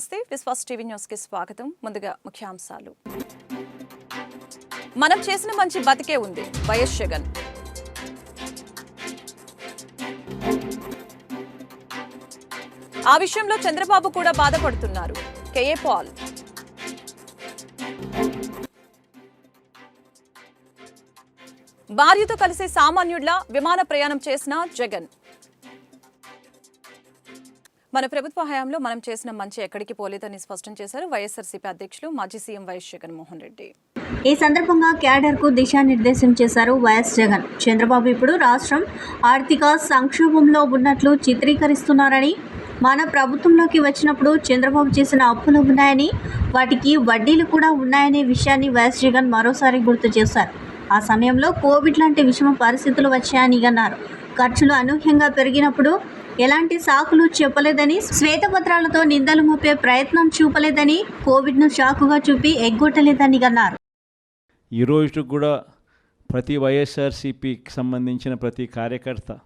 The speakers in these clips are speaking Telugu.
నమస్తే. విశ్వాస్ టీవీ న్యూస్కి స్వాగతం. ముందుగా ముఖ్యాంశాలు. మనం చేసిన మంచి బతికే ఉంది. వైఎస్ జగన్. ఆ విషయంలో చంద్రబాబు కూడా బాధపడుతున్నారు. కేఏ పాల్. భార్యతో కలిసి సామాన్యుడిలా విమాన ప్రయాణం చేసిన జగన్. మన ప్రభుత్వ హయాంలో మనం చేసిన మంచి ఎక్కడికి పోలేదని స్పష్టం చేశారు వైఎస్ఆర్సీపీ అధ్యక్షులు మాజీ సీఎం వైఎస్ జగన్మోహన్ రెడ్డి. ఈ సందర్భంగా క్యాడర్కు దిశానిర్దేశం చేశారు వైఎస్ జగన్. చంద్రబాబు ఇప్పుడు రాష్ట్రం ఆర్థిక సంక్షోభంలో ఉన్నట్లు చిత్రీకరిస్తున్నారని మన ప్రభుత్వంలోకి వచ్చినప్పుడు చంద్రబాబు చేసిన అప్పులు ఉన్నాయని వాటికి వడ్డీలు కూడా ఉన్నాయనే విషయాన్ని వైఎస్ జగన్ మరోసారి గుర్తు చేశారు. ఆ సమయంలో కోవిడ్ లాంటి విషమ పరిస్థితులు వచ్చాయని అన్నారు. ఖర్చులు అనూహ్యంగా పెరిగినప్పుడు ఎలాంటి సాకులు చెప్పలేదని శ్వేతపత్రాలతో నిందలు మోపే ప్రయత్నం చూపలేదని కోవిడ్ను షాకుగా చూపి ఎగ్గొట్టలేదని అన్నారు. ఈ రోజు కూడా ప్రతి వైఎస్ఆర్సీపీకి సంబంధించిన ప్రతి కార్యకర్త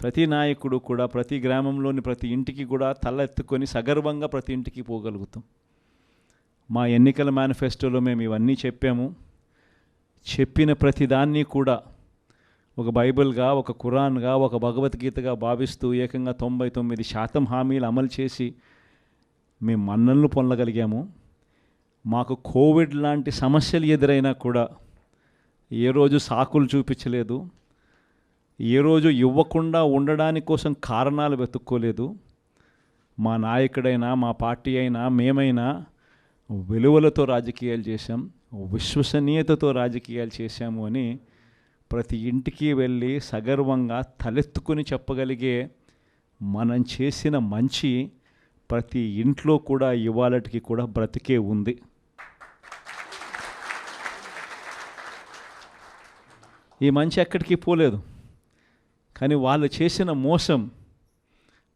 ప్రతి నాయకుడు కూడా ప్రతి గ్రామంలోని ప్రతి ఇంటికి కూడా తలెత్తుకొని సగర్వంగా ప్రతి ఇంటికి పోగలుగుతాం. మా ఎన్నికల మేనిఫెస్టోలో మేము ఇవన్నీ చెప్పాము. చెప్పిన ప్రతిదాన్ని కూడా ఒక బైబిల్గా ఒక ఖురాన్గా ఒక భగవద్గీతగా భావిస్తూ ఏకంగా తొంభై తొమ్మిది శాతం హామీలు అమలు చేసి మేము మన్నలను పొందగలిగాము. మాకు కోవిడ్ లాంటి సమస్యలు ఎదురైనా కూడా ఏ రోజు సాకులు చూపించలేదు. ఏ రోజు ఇవ్వకుండా ఉండడాని కోసం కారణాలు వెతుక్కోలేదు. మా నాయకుడైనా మా పార్టీ అయినా మేమైనా విలువలతో రాజకీయాలు చేశాం విశ్వసనీయతతో రాజకీయాలు చేశాము అని ప్రతి ఇంటికి వెళ్ళి సగర్వంగా తలెత్తుకొని చెప్పగలిగే మనం చేసిన మంచి ప్రతి ఇంట్లో కూడా ఇవాళటికి కూడా బ్రతికే ఉంది. ఈ మంచి ఎక్కడికి పోలేదు. కానీ వాళ్ళు చేసిన మోసం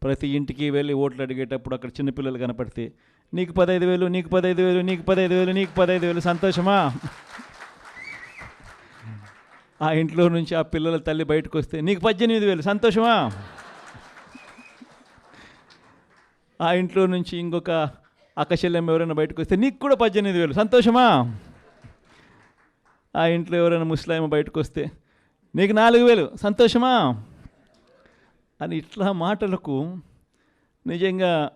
ప్రతి ఇంటికి వెళ్ళి ఓట్లు అడిగేటప్పుడు అక్కడ చిన్నపిల్లలు కనపడితే నీకు పదహైదు వేలు నీకు పదహైదు వేలు నీకు పదహైదు వేలు నీకు పదహైదు వేలు సంతోషమా? ఆ ఇంట్లో నుంచి ఆ పిల్లల తల్లి బయటకు వస్తే నీకు పద్దెనిమిది వేలు సంతోషమా? ఆ ఇంట్లో నుంచి ఇంకొక అక్కశల్యం ఎవరైనా బయటకు వస్తే నీకు కూడా పద్దెనిమిది వేలు సంతోషమా? ఆ ఇంట్లో ఎవరైనా ముస్లాం బయటకు వస్తే నీకు నాలుగు వేలు సంతోషమా? అని ఇట్లా మాటలకు నిజంగా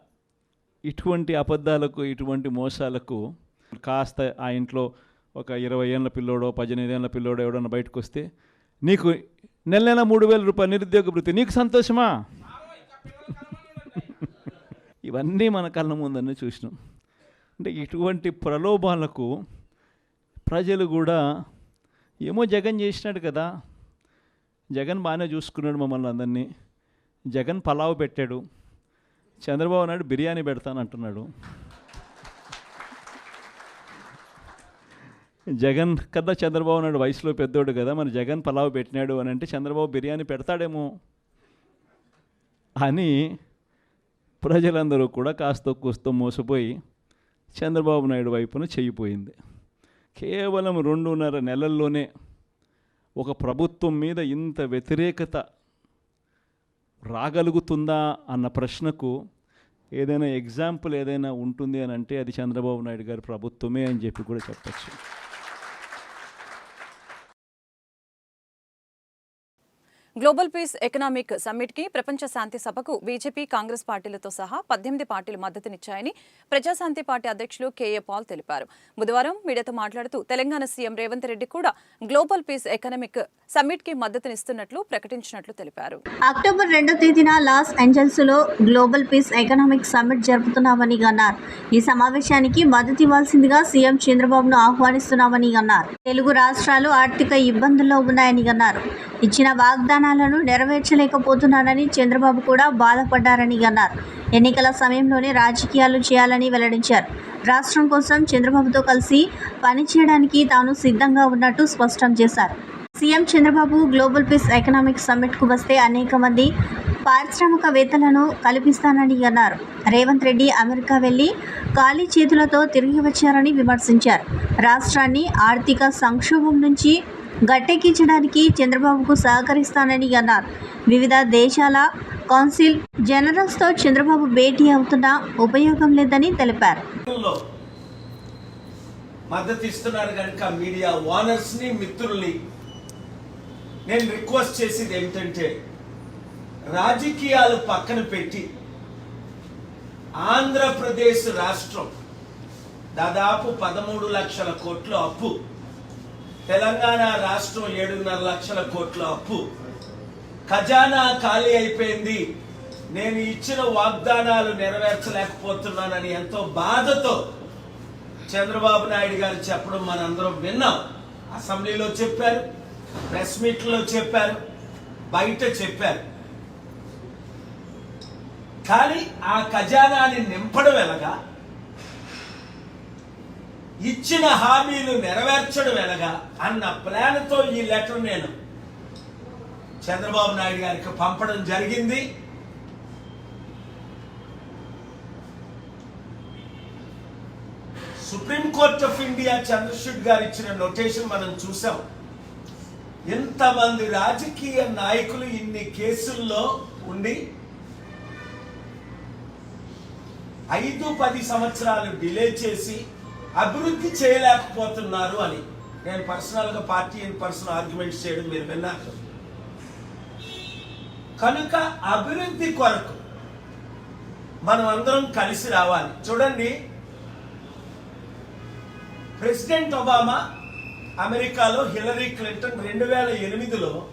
ఇటువంటి అబద్ధాలకు ఇటువంటి మోసాలకు కాస్త ఆ ఇంట్లో ఒక ఇరవై ఏళ్ళ పిల్లోడో పద్దెనిమిది ఏళ్ళ పిల్లోడో ఎవడన్నా బయటకు వస్తే నీకు నెల నెల మూడు వేల రూపాయలు నిరుద్యోగ వృత్తి నీకు సంతోషమా? ఇవన్నీ మన కళ్ళ ముందన్నీ చూసినాం. అంటే ఇటువంటి ప్రలోభాలకు ప్రజలు కూడా ఏమో జగన్ చేసినాడు కదా. జగన్ బాగానే చూసుకున్నాడు మమ్మల్ని అందరినీ. జగన్ పలావ్ పెట్టాడు. చంద్రబాబు నాయుడు బిర్యానీ పెడతానంటున్నాడు. జగన్ కదా చంద్రబాబు నాయుడు వయసులో పెద్దోడు కదా మరి జగన్ పలావ్ పెట్టినాడు అని అంటే చంద్రబాబు బిర్యానీ పెడతాడేమో అని ప్రజలందరూ కూడా కాస్త కూస్తో మోసపోయి చంద్రబాబు నాయుడు వైపున చెయ్యిపోయింది కేవలం రెండున్నర నెలల్లోనే ఒక ప్రభుత్వం మీద ఇంత వ్యతిరేకత రాగలుగుతుందా అన్న ప్రశ్నకు ఏదైనా ఎగ్జాంపుల్ ఏదైనా ఉంటుంది అని అంటే అది చంద్రబాబు నాయుడు గారి ప్రభుత్వమే అని చెప్పి కూడా చెప్పచ్చు. గ్లోబల్ పీస్ ఎకనామిక్ సమ్మిట్కి ప్రపంచ శాంతి సభకు బీజేపీ కాంగ్రెస్ పార్టీలతో సహా పద్దెనిమిది పార్టీలు మద్దతునిచ్చాయని ప్రజాశాంతి పార్టీ అధ్యక్షులు కేఏ పాల్ తెలిపారు. బుధవారం మీడియాతో మాట్లాడుతూ తెలంగాణ సీఎం రేవంత్ రెడ్డి కూడా గ్లోబల్ పీస్ ఎకనామిక్ సమ్మిట్కి మద్దతునిస్తున్నట్లు ప్రకటించినట్లు తెలిపారు. అక్టోబర్ రెండో తేదీన లాస్ ఏంజల్స్లో గ్లోబల్ పీస్ ఎకనామిక్ సమ్మిట్ జరుపుతున్నామని అన్నారు. ఈ సమావేశానికి మద్దతు ఇవ్వాల్సిందిగా సీఎం చంద్రబాబును ఆహ్వానిస్తున్నామని అన్నారు. తెలుగు రాష్ట్రాలు ఆర్థిక ఇబ్బందుల్లో ఉన్నాయని అన్నారు. ఇచ్చిన వాగ్దానాలను నెరవేర్చలేకపోతున్నానని చంద్రబాబు కూడా బాధపడ్డారని అన్నారు. ఎన్నికల సమయంలోనే రాజకీయాలు చేయాలని వెల్లడించారు. రాష్ట్రం కోసం చంద్రబాబుతో కలిసి పనిచేయడానికి తాను సిద్ధంగా ఉన్నట్టు స్పష్టం చేశారు. CM Chandrababu global peace economic సమ్మిట్కు వస్తే అనేక మంది పారిశ్రామికవేత్తలను కల్పిస్తానని అన్నారు. రేవంత్ రెడ్డి అమెరికా వెళ్ళి ఖాళీ చేతులతో తిరిగి వచ్చారని విమర్శించారు. రాష్ట్రాన్ని ఆర్థిక సంక్షోభం నుంచి గట్టెక్కించడానికి చంద్రబాబుకు సహకరిస్తానని అన్నారు. వివిధ దేశాల కౌన్సిల్ జనరల్స్తో చంద్రబాబు భేటీ అవుతున్నా ఉపయోగం లేదని తెలిపారు. మద్దతిస్తున్నారు మద్దతు ఇస్తున్నారు కనుక మీడియా ఓనర్స్ని మిత్రుల్ని నేను రిక్వెస్ట్ చేసేది ఏమిటంటే రాజకీయాలు పక్కన పెట్టి ఆంధ్రప్రదేశ్ రాష్ట్రం దాదాపు పదమూడు లక్షల కోట్ల అప్పు తెలంగాణ రాష్ట్రం ఏడున్నర లక్షల కోట్ల అప్పు. ఖజానా ఖాళీ అయిపోయింది. నేను ఇచ్చిన వాగ్దానాలు నెరవేర్చలేకపోతున్నానని ఎంతో బాధతో చంద్రబాబు నాయుడు గారు చెప్పడం మనందరం విన్నాం. అసెంబ్లీలో చెప్పారు ప్రెస్ మీట్లో చెప్పారు బయట చెప్పారు. కానీ ఆ ఖజానాని నింపడం ఎలాగా? ఇచ్చిన హామీలు నెరవేర్చడం ఎలాగా అన్న ప్లాన్తో ఈ లెటర్ నేను చంద్రబాబు నాయుడు గారికి పంపడం జరిగింది. సుప్రీంకోర్ట్ ఆఫ్ ఇండియా చంద్రశూడ్ గారు ఇచ్చిన నోటేషన్ మనం చూసాం. ఎంతమంది రాజకీయ నాయకులు ఇన్ని కేసుల్లో ఉండి ఐదు పది సంవత్సరాలు డిలే చేసి అభివృద్ధి చేయలేకపోతున్నారు అని. నేను పర్సనల్గా పార్టీ ఇన్ పర్సనల్ ఆర్గ్యుమెంట్స్ చేయడం మీరు విన్నారు. కనుక అభివృద్ధి కొరకు మనం అందరం కలిసి రావాలి. చూడండి. ప్రెసిడెంట్ ఒబామా అమెరికాలో హిలరీ క్లింటన్ రెండు వేల ఎనిమిదిలో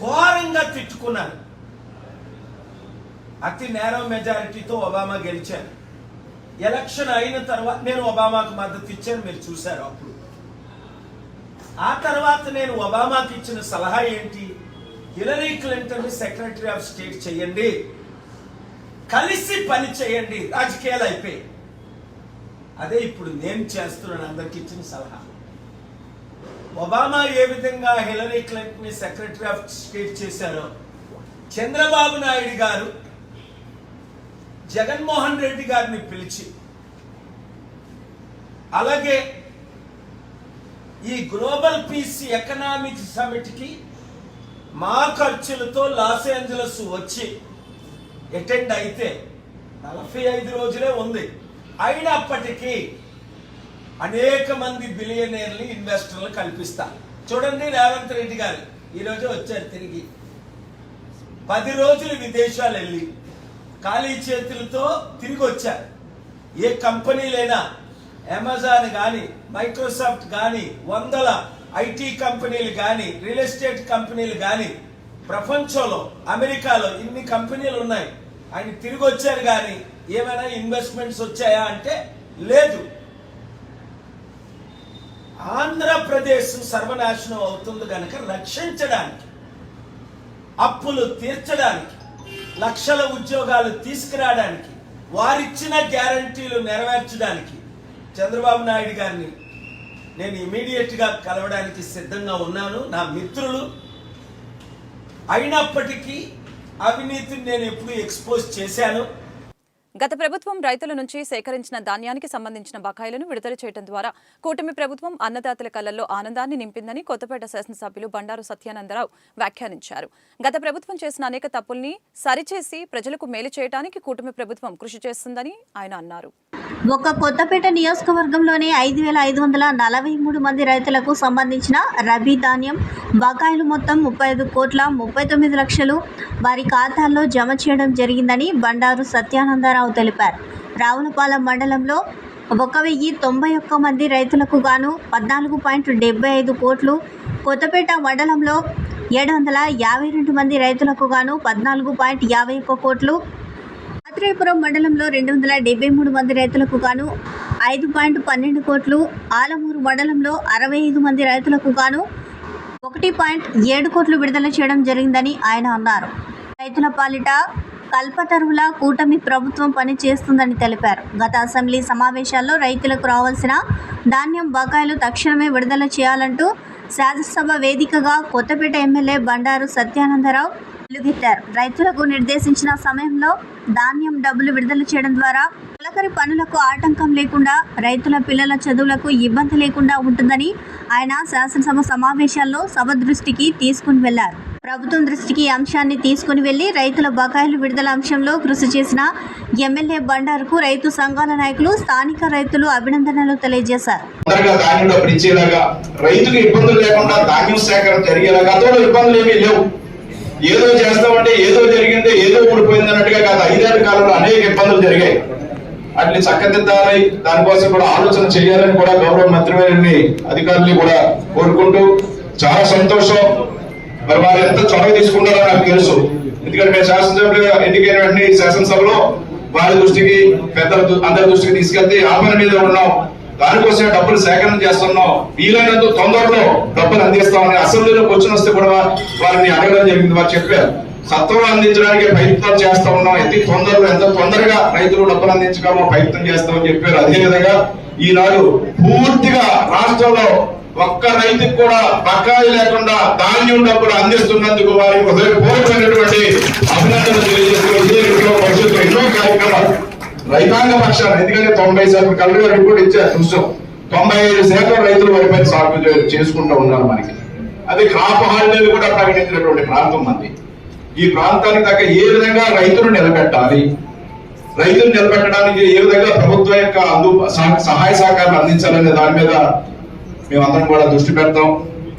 ఘోరంగా తిట్టుకున్నారు అతి నేరం మెజారిటీతో ఒబామా గెలిచారు ఎలక్షన్ అయిన తర్వాత నేను ఒబామాకు మద్దతు ఇచ్చాను మీరు చూశారు అప్పుడు. ఆ తర్వాత నేను ఒబామాకి ఇచ్చిన సలహా ఏంటి? Hillary Clinton secretary of state చేయండి. కలిసి పని చేయండి. రాజకీయాలు అయిపోయి అదే ఇప్పుడు నేను చేస్తున్నాను అందరికి ఇచ్చిన సలహా. ఒబామా ఏ విధంగా Hillary Clinton secretary of state చేశారో చంద్రబాబు నాయుడు గారు జగన్మోహన్ రెడ్డి గారిని పిలిచి అలాగే ఈ గ్లోబల్ పీస్ ఎకనామిక్ సమిట్కి మా ఖర్చులతో లాస్ ఏంజలస్ వచ్చి అటెండ్ అయితే నలభై ఐదు రోజులే ఉంది. అయినప్పటికీ అనేక మంది బిలియనీర్లు ఇన్వెస్టర్లు కల్పిస్తారు. చూడండి రేవంత్ రెడ్డి గారు ఈరోజు వచ్చారు తిరిగి. పది రోజులు విదేశాలు వెళ్ళి ఖాళీ చేతులతో తిరిగి వచ్చారు ఏ కంపెనీలైనా అమెజాన్ కానీ మైక్రోసాఫ్ట్ కానీ వందల ఐటీ కంపెనీలు కానీ రియల్ ఎస్టేట్ కంపెనీలు కానీ ప్రపంచంలో అమెరికాలో ఇన్ని కంపెనీలు ఉన్నాయి. ఆయన తిరిగి వచ్చారు కానీ ఏమైనా ఇన్వెస్ట్మెంట్స్ వచ్చాయా అంటే లేదు. ఆంధ్రప్రదేశ్ సర్వనాశనం అవుతుంది కనుక రక్షించడానికి అప్పులు తీర్చడానికి లక్షల ఉద్యోగాలు తీసుకురావడానికి వారిచ్చిన గ్యారంటీలు నెరవేర్చడానికి చంద్రబాబు నాయుడు గారిని నేను ఇమీడియట్గా కలవడానికి సిద్ధంగా ఉన్నాను. నా మిత్రులు అయినప్పటికీ అవినీతిని నేను ఎప్పుడు ఎక్స్పోజ్ చేశాను. గత ప్రభుత్వం రైతుల నుంచి సేకరించిన ధాన్యానికి సంబంధించిన బకాయిలను విడుదల చేయడం ద్వారా కూటమి ప్రభుత్వం అన్నదాతల కళ్ళలో ఆనందాన్ని నింపిందని కొత్తపేట శాసనసభ్యులు బండారు సత్యానందరావు వ్యాఖ్యానించారు. గత ప్రభుత్వం చేసిన అనేక తప్పుల్ని సరిచేసి ప్రజలకు మేలు చేయడానికి కూటమి ప్రభుత్వం కృషి చేస్తుందని ఆయన అన్నారు. ఒక కొత్తపేట నియోజకవర్గంలోనే ఐదు వేల ఐదు వందల నలభై మూడు మంది రైతులకు సంబంధించిన రబీ ధాన్యం బకాయిలు మొత్తం ముప్పై ఐదు కోట్ల ముప్పై తొమ్మిది లక్షలు వారి ఖాతాల్లో జమ చేయడం జరిగిందని బండారు సత్యానందరావు తెలిపారు. రావులపాలెం మండలంలో ఒక వెయ్యి తొంభై ఒక్క మంది రైతులకు గాను పద్నాలుగు పాయింట్ డెబ్బై ఐదు కోట్లు కొత్తపేట మండలంలో ఏడు వందల యాభై రెండు మంది రైతులకు గాను పద్నాలుగు పాయింట్ యాభై ఒక్క కోట్లు ఆత్రేయపురం మండలంలో రెండు వందల డెబ్బై మూడు మంది రైతులకు గాను ఐదు పాయింట్ పన్నెండు కోట్లు ఆలమూరు మండలంలో అరవై ఐదు మంది రైతులకు గాను ఒకటి పాయింట్ ఏడు కోట్లు విడుదల చేయడం జరిగిందని ఆయన అన్నారు. రైతుల పాలిట కల్పతరువుల కూటమి ప్రభుత్వం పనిచేస్తుందని తెలిపారు. గత అసెంబ్లీ సమావేశాల్లో రైతులకు రావాల్సిన ధాన్యం బకాయిలు తక్షణమే విడుదల చేయాలంటూ శాసనసభ వేదికగా కొత్తపేట ఎమ్మెల్యే బండారు సత్యానందరావు వెలుగెత్తారు రైతులకు నిర్దేశించిన సమయంలో ధాన్యం డబ్బులు విడుదల చేయడం ద్వారా తొలకరి పనులకు ఆటంకం లేకుండా రైతుల పిల్లల చదువులకు ఇబ్బంది లేకుండా ఉంటుందని ఆయన శాసనసభ సమావేశాల్లో సభ దృష్టికి తీసుకుని వెళ్ళారు. ప్రభుత్వం దృష్టికి ఈ అంశాన్ని తీసుకుని వెళ్ళి రైతుల బకాయిలు విడుదల అంశంలో కృషి చేసిన ఎమ్మెల్యే బండారుకు రైతు సంఘాల నాయకులు స్థానిక రైతులు అభినందనలు తెలియజేశారు. రైతుకు ఇబ్బందులు లేకుండా ధాన్యం సేకరణ జరిగేలాగా ఇబ్బందులు ఏమీ లేవు. ఏదో చేస్తామంటే ఏదో జరిగింది ఏదో ఊడిపోయింది అన్నట్టుగా గత ఐదేళ్ళ కాలంలో అనేక ఇబ్బందులు జరిగాయి. అట్ని చక్కదిద్దాలి దానికోసం కూడా ఆలోచన చేయాలని కూడా గౌరవ మంత్రివారిని అధికారులు కూడా కోరుకుంటూ చాలా సంతోషం. మరి వారు ఎంత చొరవ తీసుకుంటారో నాకు తెలుసు. ఎందుకంటే మేము శాసనసభ్యులుగా ఎన్నికైన వెంటనే శాసనసభలో వారి దృష్టికి పెద్దల అందరి దృష్టికి తీసుకెళ్తే ఆ పని మీద ఉన్నాం. దానికోసమే డబ్బులు సేకరణ చేస్తున్నాం. వీలైనంత తొందరలో డబ్బులు అందిస్తామని అసెంబ్లీలోకి వచ్చిన వస్తే కూడా వారిని అడగడం జరిగింది. వారు చెప్పారు సత్వరం అందించడానికి ప్రయత్నం చేస్తా ఉన్నాం. ఎంత తొందరలో ఎంత తొందరగా రైతులు డబ్బులు అందించగలమో ప్రయత్నం చేస్తామని చెప్పారు. అదే విధంగా ఈనాడు పూర్తిగా రాష్ట్రంలో ఒక్క రైతుకు కూడా బకాయి లేకుండా ధాన్యం డబ్బులు అందిస్తున్నందుకు వారికి హృదయపూర్వకమైనటువంటి అభినందనలు తెలియజేస్తూ ఇదే రీతిలో ఎన్నో కార్యక్రమాలు రైతాంగ పక్షాన ఎందుకంటే తొంభై శాతం కలెక్టర్ గారు కూడా ఇచ్చారు చూసాం. తొంభై ఐదు శాతం రైతులు వరిపై సాగు చేసుకుంటూ ఉన్నారు మనకి. అది క్రాప్ హాలిడేలు కూడా ప్రకటించినటువంటి ప్రాంతం మంది ఈ ప్రాంతానికి తగ్గ ఏ విధంగా రైతులు నిలబెట్టాలి? రైతులు నిలబెట్టడానికి ఏ విధంగా ప్రభుత్వం యొక్క అందు సహాయ సహకారాలు అందించాలనే దాని మీద మేమందరం కూడా దృష్టి పెడతాం.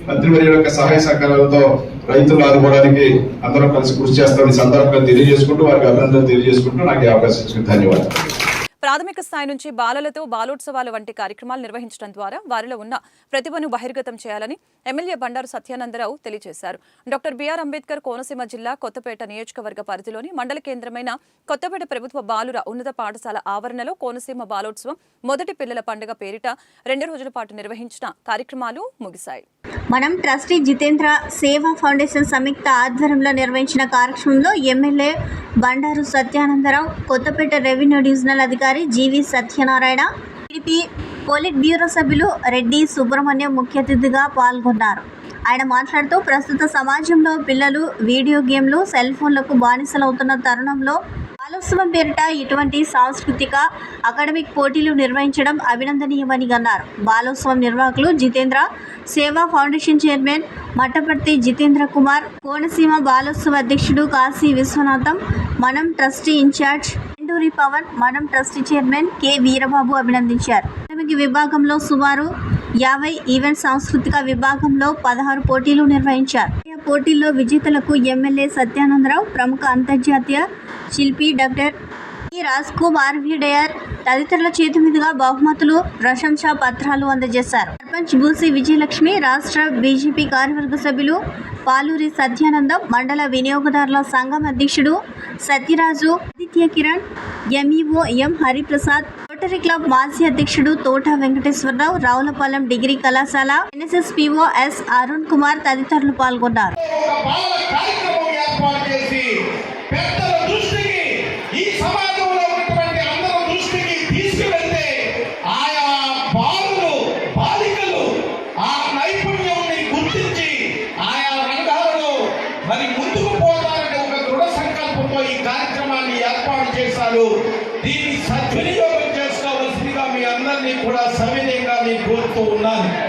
మంత్రివర్యుల యొక్క సహాయ సహకారాలతో రైతులు ఆదుకోవడానికి అందరం కలిసి కృషి చేస్తామని సందర్భంగా తెలియజేసుకుంటూ వారికి అభినందనలు తెలియజేసుకుంటూ నాకు ఈ అవకాశం ఇచ్చిన ధన్యవాదాలు. ప్రాథమిక స్థాయి నుంచి బాలలతో బాలోత్సవాలు వంటి కార్యక్రమాలు నిర్వహించడం ద్వారా వారిలో ఉన్న ప్రతిభను బహిర్గతం చేయాలని ఎమ్మెల్యే బండారు సత్యానందరావు తెలియజేశారు. డాక్టర్ బిఆర్ అంబేద్కర్ కోనసీమ జిల్లా కొత్తపేట నియోజకవర్గ పరిధిలోని మండల కేంద్రమైన కొత్తపేట ప్రభుత్వ బాలుర ఉన్నత పాఠశాల ఆవరణలో కోనసీమ బాలోత్సవం మొదటి పిల్లల పండుగ పేరిట రెండు రోజుల పాటు నిర్వహించిన కార్యక్రమాలు ముగిశాయి. మనం ట్రస్టీ జితేంద్ర సేవా ఫౌండేషన్ సంయుక్త ఆధ్వర్యంలో నిర్వహించిన కార్యక్రమంలో MLA Bandaru Satyanandarao Kothapeta revenue divisional అధికారి జీవి సత్యనారాయణ టీడీపీ పోలిట్ బ్యూరో సభ్యులు రెడ్డి సుబ్రహ్మణ్యం ముఖ్య అతిథిగా పాల్గొన్నారు. ఆయన మాట్లాడుతూ ప్రస్తుత సమాజంలో పిల్లలు వీడియో గేమ్లు సెల్ ఫోన్లకు బానిసలవుతున్న తరుణంలో బాలోత్సవం పేరిట ఇటువంటి సాంస్కృతిక అకాడమిక్ పోటీలు నిర్వహించడం అభినందనీయమని అన్నారు. బాలోత్సవం నిర్వాహకులు జితేంద్ర సేవా ఫౌండేషన్ చైర్మన్ మట్టపర్తి జితేంద్ర కుమార్ కోనసీమ బాలోత్సవ అధ్యక్షుడు కాశీ విశ్వనాథం మనం ట్రస్టీ ఇన్ఛార్జ్ ఎండూరి పవన్ మనం ట్రస్టీ చైర్మన్ కె వీరబాబు అభినందించారు. అకాడమిక్ విభాగంలో సుమారు యాభై ఈవెంట్ సాంస్కృతిక విభాగంలో పదహారు పోటీలు నిర్వహించారు. ఈ పోటీల్లో విజేతలకు ఎమ్మెల్యే సత్యానందరావు ప్రముఖ అంతర్జాతీయ శిల్పి డాక్టర్ ఈ రాజ్ కుమార్ డయర్ తదితరుల చేతి మీదుగా బహుమతులు ప్రశంసా పత్రాలు అందజేశారు. సర్పంచ్ బూసి విజయలక్ష్మి రాష్ట్ర బీజేపీ కార్యవర్గ సభ్యులు పాలూరి సత్యానందం మండల వినియోగదారుల సంఘం అధ్యక్షుడు Satyaraju Aditya Kiran MEO M. Hariprasad rotary club మాజీ అధ్యక్షుడు తోట వెంకటేశ్వరరావు రావులపాలెం డిగ్రీ కళాశాల NSS PO S. Arun Kumar తదితరులు పాల్గొన్నారు. trabalho.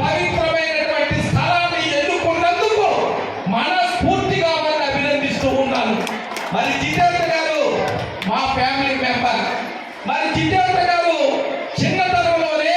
పవిత్రమైనటువంటి స్థలాన్ని ఎన్నుకున్నందుకు మనస్ఫూర్తిగా వారిని అభినందిస్తూ ఉన్నాను. మరి జితేంద్ర గారు మా ఫ్యామిలీ మెంబర్. మరి జితేంద్ర గారు చిన్నతనంలోనే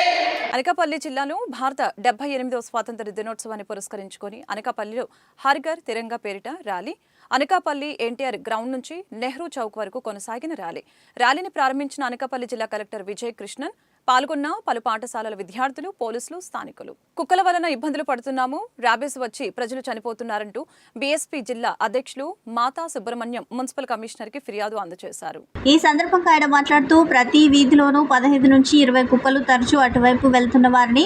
అనకాపల్లి జిల్లాను భారత డెబ్బై ఎనిమిదవ స్వాతంత్ర దినోత్సవాన్ని పురస్కరించుకొని అనకాపల్లిలో హర్ఘర్ తిరంగా పేరిట ర్యాలీ అనకాపల్లి ఎన్టీఆర్ గ్రౌండ్ నుంచి నెహ్రూ చౌక్ వరకు కొనసాగిన ర్యాలీ. ర్యాలీని ప్రారంభించిన అనకాపల్లి జిల్లా కలెక్టర్ విజయ్ కృష్ణన్ పాల్గొన్న. పలు పాఠశాలల విద్యార్థులు పోలీసులు స్థానికులు. కుక్కల వలన ఇబ్బందులు పడుతున్నాము. ర్యాబీస్ వచ్చి ప్రజలు చనిపోతున్నారంటూ బీఎస్పీ జిల్లా అధ్యక్షులు మాతా సుబ్రహ్మణ్యం మున్సిపల్ కమిషనర్కి ఫిర్యాదు అందజేశారు. ఈ సందర్భంగా ఆయన మాట్లాడుతూ ప్రతి వీధిలోనూ పదహైదు నుంచి ఇరవై కుక్కలు తరచూ అటువైపు వెళ్తున్న వారిని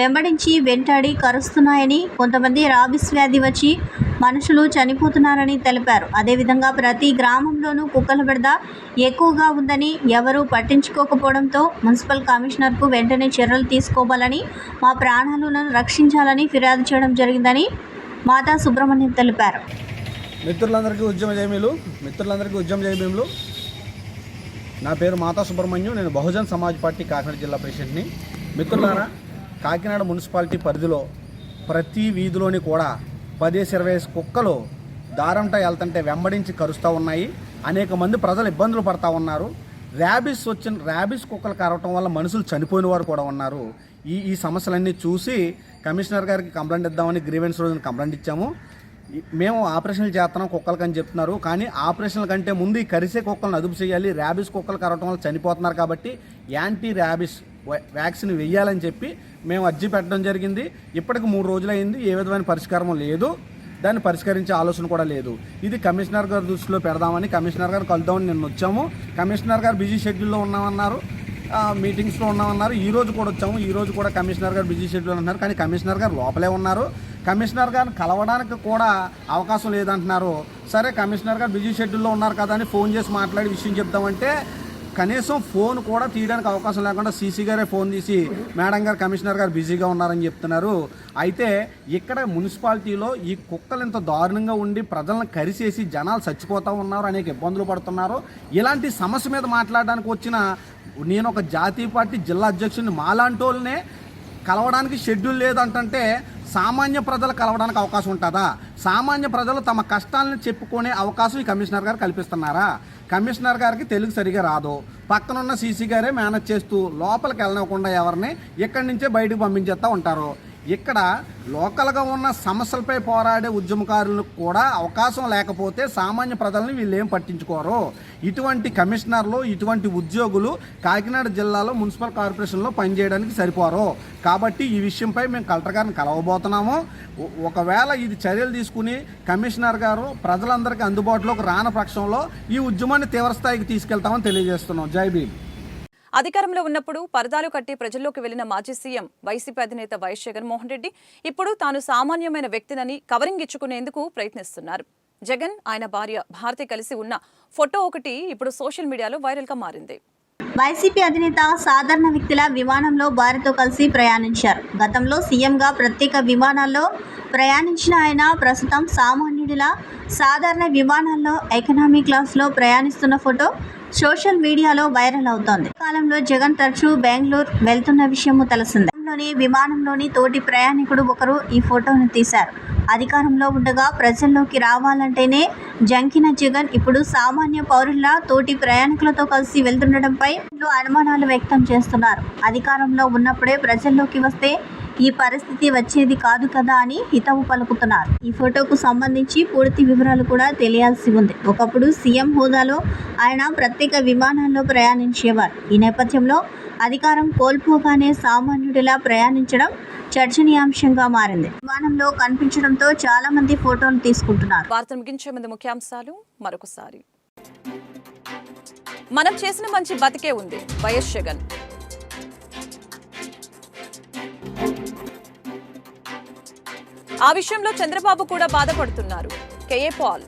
వెంబడించి వెంటాడి కరుస్తున్నాయని కొంతమంది రాబిస్ వ్యాధి వచ్చి మనుషులు చనిపోతున్నారని తెలిపారు. అదేవిధంగా ప్రతి గ్రామంలోనూ కుక్కల బెడద ఎక్కువగా ఉందని ఎవరూ పట్టించుకోకపోవడంతో మున్సిపల్ కమిషనర్కు వెంటనే చర్యలు తీసుకోవాలని మా ప్రాణాలను రక్షించాలని ఫిర్యాదు చేయడం జరిగిందని మాతా సుబ్రహ్మణ్యం తెలిపారు. మిత్రులందరికీ ఉద్యమ జయమీలు మిత్రులందరికీ ఉద్యమ జయమీలు నా పేరు మాతా సుబ్రహ్మణ్యం. నేను బహుజన్ సమాజ్ పార్టీ కాకినాడ జిల్లా ప్రెసిడెంట్ని. మిత్రులారా కాకినాడ మున్సిపాలిటీ పరిధిలో ప్రతి వీధిలోని కూడా పదేసి ఇరవై కుక్కలు దారంట వెళ్తుంటే వెంబడించి కరుస్తూ ఉన్నాయి. అనేక మంది ప్రజలు ఇబ్బందులు పడతా ఉన్నారు. ర్యాబిస్ వచ్చిన ర్యాబిస్ కుక్కలు కరవటం వల్ల మనుషులు చనిపోయిన వారు కూడా ఉన్నారు. ఈ ఈ సమస్యలన్నీ చూసి కమిషనర్ గారికి కంప్లైంట్ ఇద్దామని గ్రీవెన్స్ రోజున కంప్లైంట్ ఇచ్చాము. మేము ఆపరేషన్లు చేస్తున్నాం కుక్కలకి అని చెప్తున్నారు. కానీ ఆపరేషన్ల కంటే ముందు ఈ కరిసే కుక్కలను అదుపు చేయాలి. ర్యాబిస్ కుక్కలు కరవటం వల్ల చనిపోతున్నారు కాబట్టి యాంటీ ర్యాబిస్ వ్యాక్సిన్ వెయ్యాలని చెప్పి మేము అర్జీ పెట్టడం జరిగింది. ఇప్పటికి మూడు రోజులైంది. ఏ విధమైన పరిష్కారం లేదు. దాన్ని పరిష్కరించే ఆలోచన కూడా లేదు. ఇది కమిషనర్ గారి దృష్టిలో పెడదామని కమిషనర్ గారు కలుద్దామని నిన్న వచ్చాము. కమిషనర్ గారు బిజీ షెడ్యూల్లో ఉన్నామన్నారు. మీటింగ్స్లో ఉన్నామన్నారు. ఈ రోజు కూడా వచ్చాము. ఈ రోజు కూడా కమిషనర్ గారు బిజీ షెడ్యూల్ అంటున్నారు కానీ కమిషనర్ గారు లోపలే ఉన్నారు. కమిషనర్ గారిని కలవడానికి కూడా అవకాశం లేదంటున్నారు. సరే కమిషనర్ గారు బిజీ షెడ్యూల్లో ఉన్నారు కదా అని ఫోన్ చేసి మాట్లాడి విషయం చెప్తామంటే కనీసం ఫోన్ కూడా తీయడానికి అవకాశం లేకుండా సీసీ గారే ఫోన్ తీసి మేడం గారు కమిషనర్ గారు బిజీగా ఉన్నారని చెప్తున్నారు. అయితే ఇక్కడ మున్సిపాలిటీలో ఈ కుక్కలు ఇంత దారుణంగా ఉండి ప్రజలను కరిసేసి జనాలు చచ్చిపోతూ ఉన్నారు అనేక ఇబ్బందులు పడుతున్నారు. ఇలాంటి సమస్య మీద మాట్లాడడానికి వచ్చిన నేను ఒక జాతీయ పార్టీ జిల్లా అధ్యక్షుడిని మాలాంటి వాళ్ళనే కలవడానికి షెడ్యూల్ లేదంటే సామాన్య ప్రజలు కలవడానికి అవకాశం ఉంటుందా? సామాన్య ప్రజలు తమ కష్టాలను చెప్పుకునే అవకాశం ఈ కమిషనర్ గారు కల్పిస్తున్నారా? కమిషనర్ గారికి తెలుగు సరిగా రాదు. పక్కనున్న సీసీ గారే మేనేజ్ చేస్తూ లోపలికి వెళ్ళనివ్వకుండా ఎవరిని ఇక్కడి నుంచే బయటకు పంపించేస్తూ ఉంటారు. ఇక్కడ లోకల్గా ఉన్న సమస్యలపై పోరాడే ఉద్యమకారులకు కూడా అవకాశం లేకపోతే సామాన్య ప్రజల్ని వీళ్ళు ఏం పట్టించుకోరు. ఇటువంటి కమిషనర్లు ఇటువంటి ఉద్యోగులు కాకినాడ జిల్లాలో మున్సిపల్ కార్పొరేషన్లో పనిచేయడానికి సరిపోరు. కాబట్టి ఈ విషయంపై మేము కలెక్టర్ గారిని కలవబోతున్నాము. ఒకవేళ ఇది చర్యలు తీసుకుని కమిషనర్ గారు ప్రజలందరికీ అందుబాటులోకి రాని పక్షంలో ఈ ఉద్యమాన్ని తీవ్రస్థాయికి తీసుకెళ్తామని తెలియజేస్తున్నాం. జై భీమ్. అధికారంలో ఉన్నప్పుడు పరదాలు కట్టి ప్రజల్లోకి వెళ్ళిన మాజీ సీఎం వైసీపీ అధినేత వైఎస్ జగన్మోహన్ రెడ్డి ఇప్పుడు తాను సామాన్యమైన వ్యక్తినని కవరింగ్ ఇచ్చుకునేందుకు ప్రయత్నిస్తున్నారు. జగన్ ఆయన భార్య భారతి కలిసి ఉన్న ఫోటో ఒకటి ఇప్పుడు సోషల్ మీడియాలో వైరల్గా మారింది. వైసీపీ అధినేత సాధారణ వ్యక్తుల విమానంలో భార్యతో కలిసి ప్రయాణించారు. గతంలో సీఎంగా ప్రత్యేక విమానాల్లో ప్రయాణించిన ఆయన ప్రస్తుతం సామాన్యుడిలా సాధారణ విమానాల్లో ఎకనామీ క్లాస్లో ప్రయాణిస్తున్న ఫోటో సోషల్ మీడియాలో వైరల్ అవుతోంది. కాలంలో జగన్ తరచూ బెంగళూరు వెళ్తున్న విషయము తెలిసిందే. లోని విమానంలోని తోటి ప్రయాణికుడు ఒకరు ఈ ఫోటోను తీశారు. అధికారంలో ఉండగా ప్రజల్లోకి రావాలంటేనే జంకిన జగన్ ఇప్పుడు సామాన్య పౌరుల్లా తోటి ప్రయాణికులతో కలిసి వెళ్తుండటంపై అనుమానాలు వ్యక్తం చేస్తున్నారు. అధికారంలో ఉన్నప్పుడే ప్రజల్లోకి వస్తే ఈ పరిస్థితి వచ్చేది కాదు కదా అని హితవు పలుకుతున్నారు. ఈ ఫోటోకు సంబంధించి పూర్తి వివరాలు కూడా తెలియాల్సి ఉంది. ఒకప్పుడు సీఎం హోదాలో ఆయన ప్రత్యేక విమానాల్లో ప్రయాణించేవారు. ఈ నేపథ్యంలో అధికారం కోల్పోగానే సామాన్యుడిలా ప్రయాణించడం చర్చనీయాంశంగా మారింది. విమానంలో కనిపించడంతో చాలా మంది ఫోటోలు తీసుకుంటున్నారు. వార్తను ముగించే ముందు ముఖ్యాంశాలు మరొకసారి. మనం చేసిన మంచి బతికే ఉంది. వైఎస్ జగన్. ఆ విషయంలో చంద్రబాబు కూడా బాధపడుతున్నారు. కేఏ పాల్.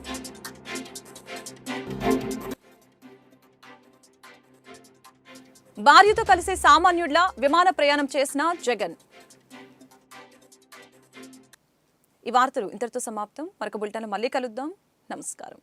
భార్యతో కలిసి సామాన్యుడిలా విమాన ప్రయాణం చేసిన జగన్. ఈ వార్తలు ఇంతటితో సమాప్తం. మరొక బులెటిన్ మళ్ళీ కలుద్దాం. నమస్కారం.